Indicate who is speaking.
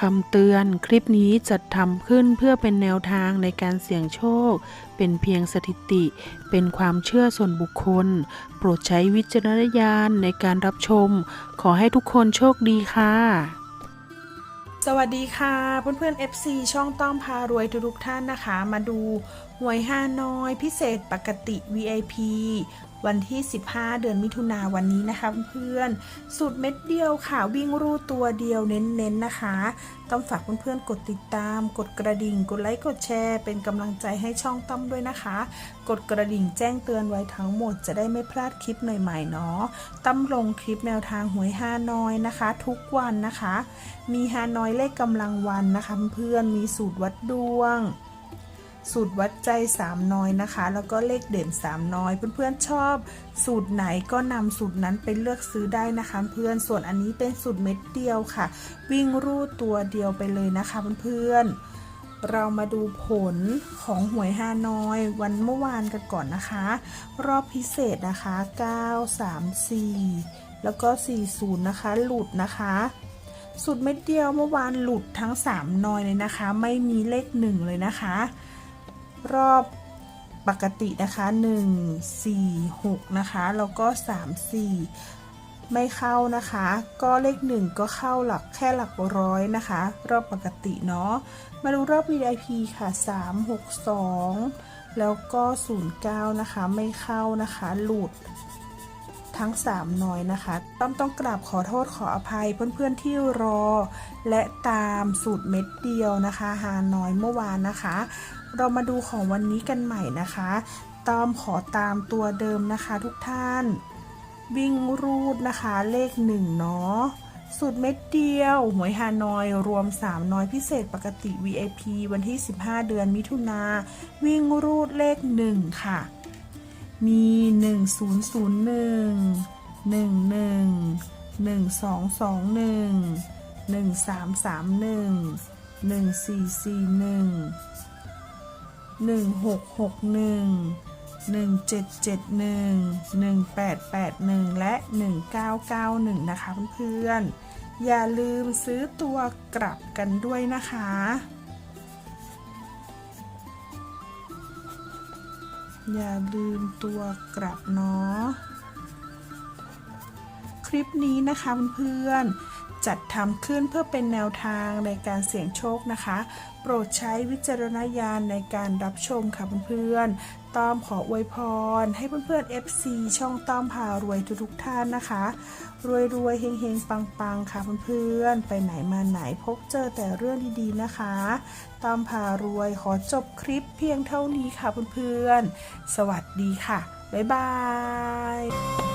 Speaker 1: คำเตือนคลิปนี้จัดทำขึ้นเพื่อเป็นแนวทางในการเสี่ยงโชค เป็นเพียงสถิติ เป็นความเชื่อส่วนบุคคล โปรดใช้วิจารณญาณในการรับชม ขอให้ทุกคนโชคดีค่ะ สวัสดีค่ะ เพื่อนๆ FC ช่องต้อมพารวยทุกๆท่านนะคะ มาดูหวยห้าน้อยพิเศษปกติ VIP วันที่ 15 เดือนมิถุนาวันนี้นะคะเพื่อนๆสูตรเม็ดเดียวค่ะ วิ่งรูตัวเดียวเน้นๆนะคะ ต้องฝากเพื่อนๆกดติดตาม กดกระดิ่ง กดไลค์กดแชร์ เป็นกำลังใจให้ช่องต้อมด้วยนะคะ กดกระดิ่งแจ้งเตือนไว้ทั้งหมดจะได้ไม่พลาดคลิปใหม่ๆเนาะต้อมลงคลิปแนวทางหวยห้านอยนะคะ ทุกวันนะคะ มีฮานอยเลขกำลังวันนะคะ เพื่อนๆมีสูตรวัดดวง สูตรวัดใจสามน้อยนะคะ แล้วก็เลขเด่นสามน้อย เพื่อนๆชอบ สูตรไหนก็นำสูตรนั้นไปเลือกซื้อได้นะคะ เพื่อนส่วนอันนี้เป็นสูตรเม็ดเดียวค่ะ วิ่งรูดตัวเดียวไปเลยนะคะเพื่อนๆเรามาดูผลของหวยฮานอย วันเมื่อวานกันก่อนนะคะ รอบพิเศษนะคะ 9 3 4 แล้วก็ 40 นะคะ หลุดนะคะสุดเม็ดเดียวเมื่อวานหลุดทั้ง 3 นอยเลยนะคะ ไม่มีเลข 1 เลยนะคะ รอบปกตินะคะ 1 4 6 นะคะ แล้วก็ 3 4 ไม่เข้านะคะ ก็เลข 1 ก็เข้าหลักแค่หลักร้อยนะคะ รอบปกติเนาะ มาดูรอบ VIP ค่ะ 3 6 2 แล้วก็ 09 นะคะ ไม่เข้านะคะ หลุด ทั้ง 3 น้อยนะคะ ต้องต้องกราบขอโทษขออภัยเพื่อนๆที่รอ และตามสูตรเม็ดเดียวนะคะหาน้อยเมื่อวานนะคะ เรามาดูของวันนี้กันใหม่นะคะต้อมขอตามตัวเดิมนะคะทุกท่าน วิ่งรูดนะคะเลขหนึ่งเนาะสูตรเม็ดเดียวหวยฮานอยรวม 3 น้อยพิเศษปกติ VIP วันที่ 15 เดือนมิถุนาวิ่งรูดเลข 1 ค่ะ มี 1001 11 1221 1331 1441 1661 1771 1881 และ 1991 นะคะเพื่อนๆ อย่าลืมซื้อตัวกลับกันด้วยนะคะ อย่าลืมตัวกลับเนาะคลิปนี้นะคะเพื่อนๆ จัดทำขึ้นเพื่อเป็นแนวทางในการเสี่ยงโชคนะคะ โปรดใช้วิจารณญาณในการรับชมค่ะเพื่อนๆต้อมขออวยพร ให้เพื่อนๆ FC ช่องต้อมพารวยทุกๆท่านนะคะ รวยๆเฮงๆ ปังๆ ค่ะเพื่อนๆ ไปไหนมาไหนพบเจอแต่เรื่องดีๆนะคะ ต้อมพารวยขอจบคลิปเพียงเท่านี้ค่ะเพื่อนๆ สวัสดีค่ะ บ๊ายบาย